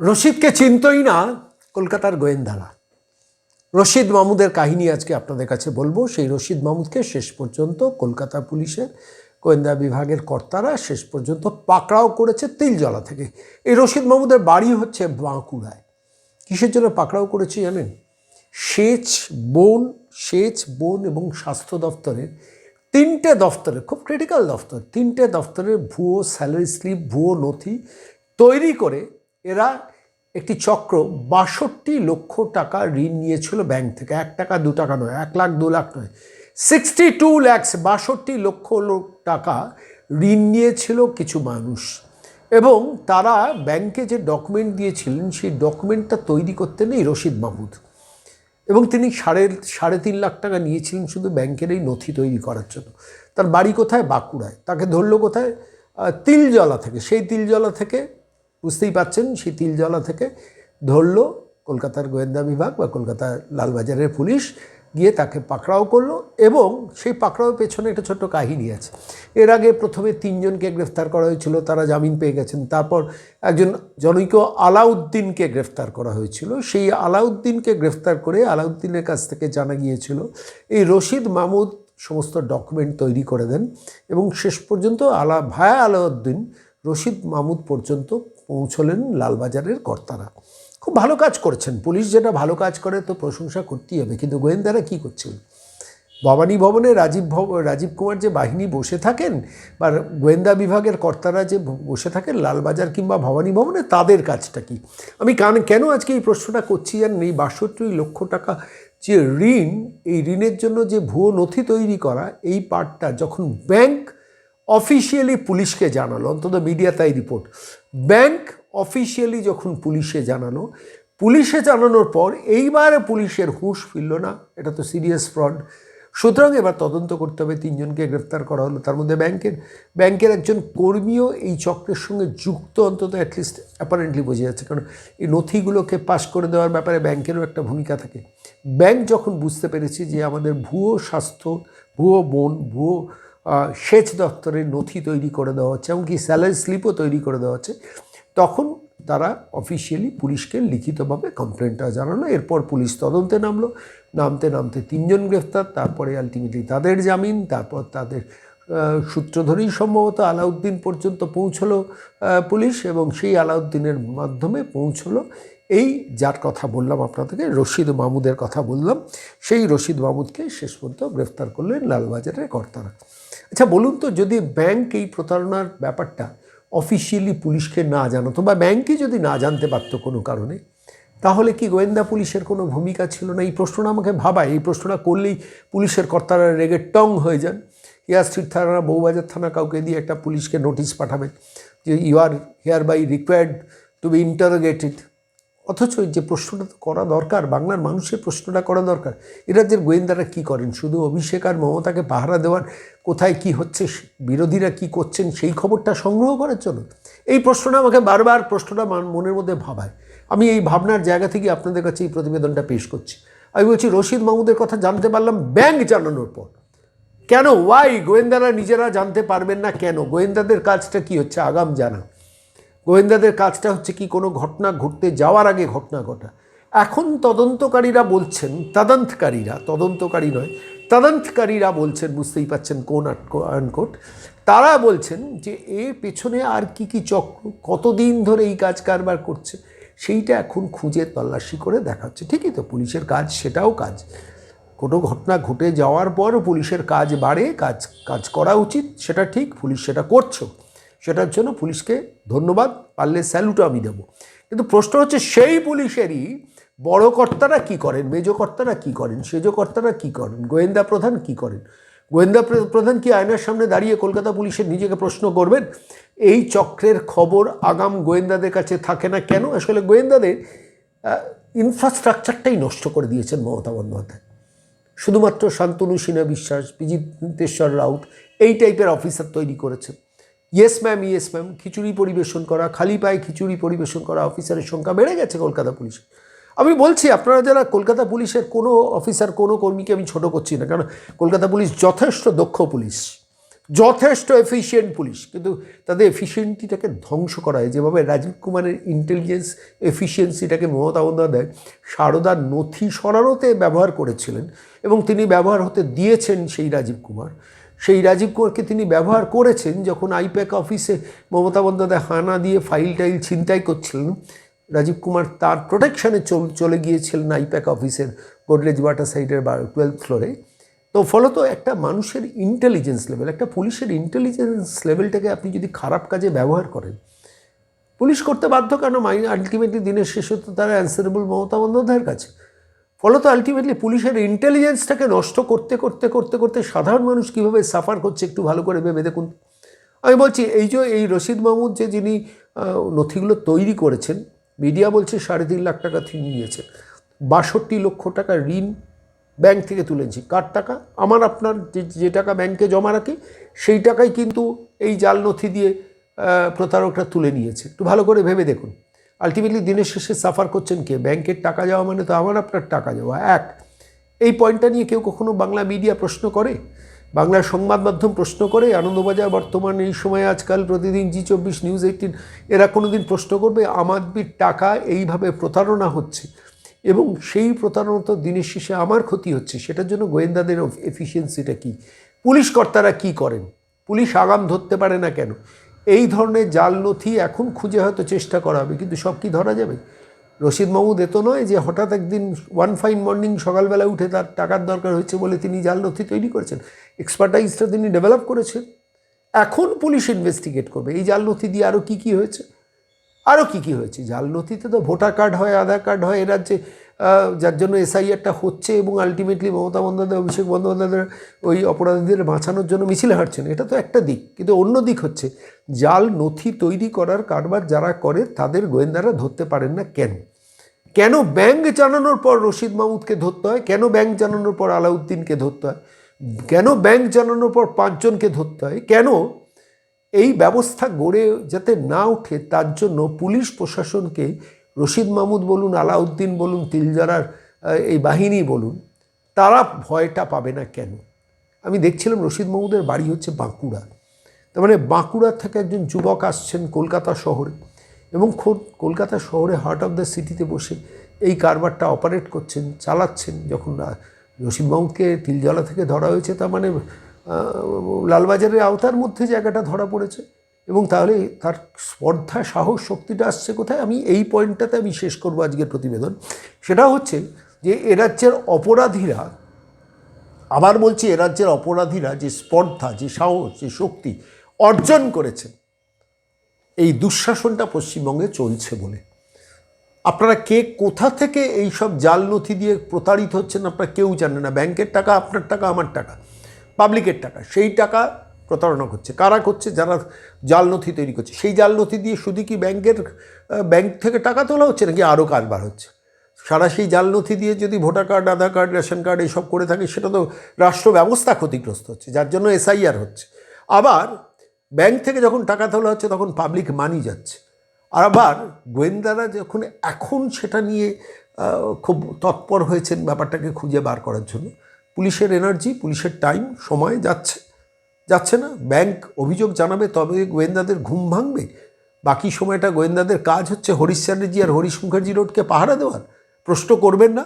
রশিদকে চিনতই না কলকাতার গোয়েন্দারা। রশিদ মাহমুদের কাহিনী আজকে আপনাদের কাছে বলব। সেই রশিদ মাহমুদকে শেষ পর্যন্ত কলকাতা পুলিশের গোয়েন্দা বিভাগের কর্তারা শেষ পর্যন্ত পাকড়াও করেছে তিলজলা থেকে। এই রশিদ মাহমুদের বাড়ি হচ্ছে বাঁকুড়ায়। কিসের জন্য পাকড়াও করেছে জানেন? সেচ, বন সেচ, বন এবং স্বাস্থ্য দপ্তরের তিনটে দপ্তরের খুব ক্রিটিক্যাল দপ্তর তিনটে দফতরের ভুয়ো স্যালারি স্লিপ ভুয়ো নথি তৈরি করে এরা একটি চক্র বাষট্টি লক্ষ টাকা ঋণ নিয়েছিল ব্যাংক থেকে। এক টাকা, দু টাকা নয়, এক লাখ, দু লাখ নয়। সিক্সটি টু ল্যাক্স বাষট্টি লক্ষ লোক টাকা ঋণ নিয়েছিল কিছু মানুষ। এবং তারা ব্যাংকে যে ডকুমেন্ট দিয়েছিলেন, সেই ডকুমেন্টটা তৈরি করতে নেই রশিদ মাহমুদ। এবং তিনি সাড়ে সাড়ে তিন লাখ টাকা নিয়েছিলেন শুধু ব্যাংকের এই নথি তৈরি করার জন্য। তার বাড়ি কোথায়? বাঁকুড়ায়। তাকে ধরলো কোথায়? তিলজলা থেকে। সেই তিলজলা থেকে বুঝতেই পাচ্ছেন সেই তিলজলা থেকে ধরলো কলকাতার গোয়েন্দা বিভাগ বা কলকাতার লালবাজারের পুলিশ, গিয়ে তাকে পাকড়াও করল এবং সেই পাকড়াও পেছনে একটা ছোট্ট কাহিনী আছে। এর আগে প্রথমে তিনজনকে গ্রেফতার করা হয়েছিল, তারা জামিন পেয়ে গেছেন। তারপর একজন জনৈক আলাউদ্দিনকে গ্রেফতার করা হয়েছিল। সেই আলাউদ্দিনকে গ্রেফতার করে আলাউদ্দিনের কাছ থেকে জানা গিয়েছিল, এই রশিদ মাহমুদ সমস্ত ডকুমেন্ট তৈরি করে দেন এবং শেষ পর্যন্ত আলা ভায়া আলাউদ্দিন রশিদ মাহমুদ পর্যন্ত পৌঁছলেন লালবাজারের কর্তারা। খুব ভালো কাজ করেছেন। পুলিশ যেটা ভালো কাজ করে তো প্রশংসা করতেই হবে। কিন্তু গোয়েন্দারা কী করছেন ভবানী ভবনে রাজীব ভব, রাজীব কুমার যে বাহিনী বসে থাকেন বা গোয়েন্দা বিভাগের কর্তারা যে বসে থাকেন লালবাজার কিংবা ভবানী ভবনে, তাদের কাজটা কি? আমি কান, কেন আজকে এই প্রশ্নটা করছি জানেন এই বাষট্টি লক্ষ টাকা যে ঋণ, এই ঋণের জন্য যে ভুয়ো নথি তৈরি করা, এই পার্টটা যখন ব্যাংক অফিসিয়ালি পুলিশকে জানালো, অন্তত মিডিয়া তাই রিপোর্ট ব্যাংক অফিসিয়ালি যখন পুলিশে জানালো পুলিশে জানানোর পর এইবার পুলিশের হুঁশ ফিরল না। এটা তো সিরিয়াস ফ্রড। সুতরাং এবার তদন্ত করতে হবে, তিনজনকে গ্রেফতার করা হলো। তার মধ্যে ব্যাংকের ব্যাংকের একজন কর্মীও এই চক্রের সঙ্গে যুক্ত, অন্তত অ্যাটলিস্ট অ্যাপারেন্টলি বোঝা যাচ্ছে। কারণ এই নথিগুলোকে পাস করে দেওয়ার ব্যাপারে ব্যাংকেরও একটা ভূমিকা থাকে। ব্যাংক যখন বুঝতে পেরেছে যে আমাদের ভুয়ো স্বাস্থ্য, ভুয়ো বন, ভুয়ো সেচ দপ্তরের নথি তৈরি করে দেওয়া হচ্ছে এমনকি স্যালারি স্লিপও তৈরি করে দেওয়া হচ্ছে। তখন তারা অফিসিয়ালি পুলিশকে লিখিতভাবে কমপ্লেনটা জানালো, এরপর পুলিশ তদন্তে নামলো। নামতে নামতে তিনজন গ্রেফতার, তারপরে আলটিমেটলি তাদের জামিন, তারপর তাদের সূত্র ধরেই সম্ভবত আলাউদ্দিন পর্যন্ত পৌঁছলো পুলিশ এবং সেই আলাউদ্দিনের মাধ্যমে পৌঁছলো। এই যার কথা বললাম আপনাদেরকে, রশিদ মাহমুদের কথা বললাম। সেই রশিদ মাহমুদকে শেষ পর্যন্ত গ্রেফতার করলেন লালবাজারের কর্তারা। আচ্ছা বলুন তো, যদি ব্যাংক এই প্রতারণার ব্যাপারটা অফিসিয়ালি পুলিশকে না জানাতো বা ব্যাংকই যদি না জানতে পারতো কোনো কারণে, তাহলে কি গোয়েন্দা পুলিশের কোনো ভূমিকা ছিল না? এই প্রশ্নটা আমাকে ভাবায়, এই প্রশ্নটা করলেই পুলিশের কর্তারা রেগে টং হয়ে যান। হিয়ার স্ট্রিট থানা বউবাজার থানা কাউকে দিয়ে একটা পুলিশকে নোটিশ পাঠাবেন যে you are hereby required to be interrogated অথচ যে প্রশ্নটা তো করা দরকার, বাংলার মানুষের প্রশ্নটা করা দরকার। এ রাজ্যের গোয়েন্দারা কী করেন? শুধু অভিষেক আর মমতাকে পাহারা দেওয়ার কোথায় কি হচ্ছে? বিরোধীরা কি করছেন? সেই খবরটা সংগ্রহ করার জন্য এই প্রশ্নটা আমাকে বারবার প্রশ্নটা মান- মনের মধ্যে ভাবায়। আমি এই ভাবনার জায়গা থেকে আপনাদের কাছে এই প্রতিবেদনটা পেশ করছি। আমি বলছি, রশিদ মাহমুদের কথা জানতে পারলাম ব্যাংক জানানোর পর। কেন? ওয়াই গোয়েন্দারা নিজেরা জানতে পারবেন না কেন? গোয়েন্দাদের কাজটা কি হচ্ছে? আগাম জানা। গোয়েন্দাদের কাজটা হচ্ছে কি? কোনো ঘটনা ঘটতে যাওয়ার আগে ঘটনা ঘটা। এখন তদন্তকারীরা বলছেন, তদন্তকারীরা, তদন্তকারী নয়, তদন্তকারীরা বলছেন, বুঝতেই পাচ্ছেন কোন আনকোট, তারা বলছেন যে এর পেছনে আর কি কি চক্র, কতদিন ধরে এই কাজ কারবার করছে, সেইটা এখন খুঁজে তল্লাশি করে দেখা হচ্ছে। ঠিকই তো, পুলিশের কাজ, সেটাও কাজ। কোনো ঘটনা ঘটে যাওয়ার পর পুলিশের কাজ বাড়ে, কাজ কাজ করা উচিত, সেটা ঠিক, পুলিশ সেটা করছ। সেটার জন্য পুলিশকে ধন্যবাদ, পারলে স্যালুটও আমি দেবো। কিন্তু প্রশ্ন হচ্ছে, সেই পুলিশেরই বড় কর্তারা কী করেন, মেজ কর্তারা কী করেন, সেজ কর্তারা কী করেন, গোয়েন্দা প্রধান কী করেন? গোয়েন্দা প্রধান কি আয়নার সামনে দাঁড়িয়ে কলকাতা পুলিশের নিজেকে প্রশ্ন করবেন? এই চক্রের খবর আগাম গোয়েন্দাদের কাছে থাকে না কেন? আসলে গোয়েন্দাদের ইনফ্রাস্ট্রাকচারটাই নষ্ট করে দিয়েছেন মমতা বন্দ্যোপাধ্যায়। শুধুমাত্র শান্তনু সিনহা বিশ্বাস বিজিতেশ্বর রাউত, এই টাইপের অফিসার তৈরি করেছে। Yes ma'am yes ma'am khichdi পরিবেশন করা, খালি পায়ে খিচুড়ি পরিবেশন করা অফিসারের সংখ্যা বেড়ে গেছে কলকাতা পুলিশে আমি বলছি, আপনারা যারা কলকাতা পুলিশের কোনো অফিসার কোনো কর্মীকে আমি ছোট করছি না, কারণ কলকাতা পুলিশ যথেষ্ট দক্ষ পুলিশ। যথেষ্ট এফিসিয়েন্ট পুলিশ কিন্তু তাদের এফিসিয়েন্সিটাকে ধ্বংস করা হয়। যেভাবে রাজীব কুমারের ইন্টেলিজেন্স এফিসিয়েন্সিটাকে মমতা বন্দ্যোপাধ্যায় সারদার নথি সরানোতে ব্যবহার করেছিলেন এবং তিনি ব্যবহার হতে দিয়েছেন সেই রাজীব কুমার। সেই রাজীব কুমারকে তিনি ব্যবহার করেছেন যখন আইপ্যাক অফিসে মমতা বন্দ্যোপাধ্যায় হানা দিয়ে ফাইল টাইল ছিনতাই করছিলেন, রাজীব কুমার তার প্রোটেকশনে চলে গিয়েছিলেন আইপ্যাক অফিসের গোদরেজ ওয়াটার সাইডের টুয়েলথ ফ্লোরে তো ফলত একটা মানুষের ইন্টেলিজেন্স লেভেল একটা পুলিশের ইন্টেলিজেন্স লেভেলটাকে আপনি যদি খারাপ কাজে ব্যবহার করেন, পুলিশ করতে বাধ্য কেন? মাই আলটিমেটলি দিনের শেষে তো তারা অ্যান্সারেবল মমতা বন্দ্যোপাধ্যায়ের কাছে। ফলত আলটিমেটলি পুলিশের ইন্টেলিজেন্সটাকে নষ্ট করতে করতে করতে করতে সাধারণ মানুষ কীভাবে সাফার করছে একটু ভালো করে ভেবে দেখুন। আমি বলছি, এই যে, এই রশিদ মাহমুদ যে, যিনি নথিগুলো তৈরি করেছেন মিডিয়া বলছে সাড়ে তিন লাখ টাকা তিনি নিয়েছেন বাষট্টি লক্ষ টাকা ঋণ ব্যাংক থেকে তুলেছি। কার টাকা? আমার, আপনার যে টাকা ব্যাংকে জমা রাখি, সেই টাকাই কিন্তু এই জাল নথি দিয়ে প্রতারকরা তুলে নিয়েছে। একটু ভালো করে ভেবে দেখুন। আলটিমেটলি দিনের শেষে সাফার করছেন কে? ব্যাংকের টাকা যাওয়া মানে তো আমার, আপনার টাকা যাওয়া। এক, এই পয়েন্টটা নিয়ে কেউ কখনো বাংলা মিডিয়া প্রশ্ন করে? বাংলার সংবাদ মাধ্যম প্রশ্ন করে? আনন্দবাজার বর্তমান এই সময়ে আজকাল প্রতিদিন জি চব্বিশ, নিউজ এইটিন, এরা কোনো দিন প্রশ্ন করবে আমাদের টাকা এইভাবে প্রতারণা হচ্ছে? এবং সেই প্রতারণত দিনের শেষে আমার ক্ষতি হচ্ছে, সেটার জন্য গোয়েন্দাদের এফিসিয়েন্সিটা কী? পুলিশ কর্তারা কী করেন? পুলিশ আগাম ধরতে পারে না কেন? এই ধরনের জাল নথি এখন খুঁজে হয়তো চেষ্টা করা হবে, কিন্তু সব কি ধরা যাবে? রশিদ মাহমুদ এত নয় যে হঠাৎ একদিন ওয়ান ফাইন মর্নিং সকালবেলা উঠে তার টাকার দরকার হয়েছে বলে তিনি জাল নথি তৈরি করেছেন। এক্সপার্টাইজটা তিনি ডেভেলপ করেছেন। এখন পুলিশ ইনভেস্টিগেট করবে। এই জাল নথি দিয়ে আরও কী কী হয়েছে? আরও কী কী হয়েছে? জাল নথিতে তো ভোটার কার্ড হয়, আধার কার্ড হয়, এ রাজ্যে যার জন্য এসআইআরটা হচ্ছে এবং আলটিমেটলি মমতা বন্দ্যোপাধ্যায়, অভিষেক বন্দ্যোপাধ্যায়ের ওই অপরাধীদের বাঁচানোর জন্য মিছিলে হাঁটছেন। এটা তো একটা দিক। কিন্তু অন্য দিক হচ্ছে জাল নথি তৈরি করার কারবার যারা করে, তাদের গোয়েন্দারা ধরতে পারেন না কেন? কেন ব্যাংক জানানোর পর রশিদ মাহমুদকে ধরতে হয়? কেন ব্যাংক জানানোর পর আলাউদ্দিনকে ধরতে হয়? কেন ব্যাংক জানানোর পর পাঁচজনকে ধরতে হয়? কেন এই ব্যবস্থা গড়ে যাতে না ওঠে, তার জন্য পুলিশ প্রশাসনকে রশিদ মাহমুদ বলুন, আলাউদ্দিন বলুন, তিলজারার এই বাহিনী বলুন, তারা ভয়টা পাবে না কেন? আমি দেখছিলাম রশিদ মাহমুদের বাড়ি হচ্ছে বাঁকুড়া। তার মানে বাঁকুড়া থেকে একজন যুবক আসছেন কলকাতা শহরে এবং খোদ কলকাতা শহরে হার্ট অফ দ্য সিটিতে বসে এই কারবারটা অপারেট করছেন, চালাচ্ছেন। যখন রশিদ মাহমুদকে তিলজলা থেকে ধরা হয়েছে, তার মানে লালবাজারের আওতার মধ্যে জায়গাটা ধরা পড়েছে। এবং তাহলে তার স্পর্ধা, সাহস, শক্তিটা আসছে কোথায়? আমি এই পয়েন্টটাতে আমি শেষ করব আজকের প্রতিবেদন। সেটা হচ্ছে যে এ রাজ্যের অপরাধীরা, আবার বলছি এ রাজ্যের অপরাধীরা যে স্পর্ধা, যে সাহস, যে শক্তি অর্জন করেছে, এই দুঃশাসনটা পশ্চিমবঙ্গে চলছে বলে। আপনারা কে কোথা থেকে এই সব জাল নথি দিয়ে প্রতারিত হচ্ছেন আপনারা কেউ জানেন না। ব্যাংকের টাকা, আপনার টাকা, আমার টাকা। পাবলিকের টাকা, সেই টাকা প্রতারণা করছে। কারা করছে? যারা জাল নথি তৈরি করছে। সেই জাল নথি দিয়ে শুধু কি ব্যাংকের ব্যাংক থেকে টাকা তোলা হচ্ছে নাকি আরও কারবার হচ্ছে? সারা সেই জাল নথি দিয়ে যদি voter card, Aadhaar card, ration card এইসব করে থাকে, সেটা তো রাষ্ট্র ব্যবস্থা ক্ষতিগ্রস্ত হচ্ছে, যার জন্য এসআইআর হচ্ছে। আবার ব্যাংক থেকে যখন টাকা তোলা হচ্ছে, তখন পাবলিক মানি যাচ্ছে। আর আবার গোয়েন্দারা যখন এখন সেটা নিয়ে খুব তৎপর হয়েছেন ব্যাপারটাকে খুঁজে বার করার জন্য পুলিশের এনার্জি, পুলিশের টাইম, সময় যাচ্ছে। যাচ্ছে না, ব্যাংক অভিযোগ জানাবে, তবে গোয়েন্দাদের ঘুম ভাঙবে। বাকি সময়টা গোয়েন্দাদের কাজ হচ্ছে হরিশ চ্যাটার্জি আর হরিশ মুখার্জি রোডকে পাহারা দেওয়ার। প্রশ্ন করবেন না।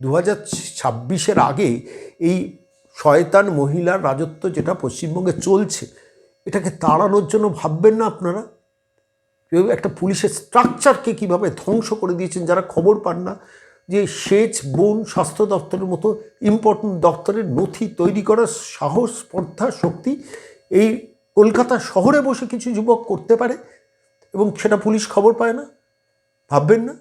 দু হাজার ছাব্বিশের আগে এই শয়তান মহিলার রাজত্ব যেটা পশ্চিমবঙ্গে চলছে, এটাকে তাড়ানোর জন্য ভাববেন না আপনারা? একটা পুলিশের স্ট্রাকচারকে কীভাবে ধ্বংস করে দিয়েছেন যারা খবর পান না যে সেচ, বন, স্বাস্থ্য দপ্তরের মতো ইম্পর্টেন্ট দপ্তরের নথি তৈরি করার সাহস, স্পর্ধা, শক্তি এই কলকাতা শহরে বসে কিছু যুবক করতে পারে এবং সেটা পুলিশ খবর পায় না? ভাববেন না?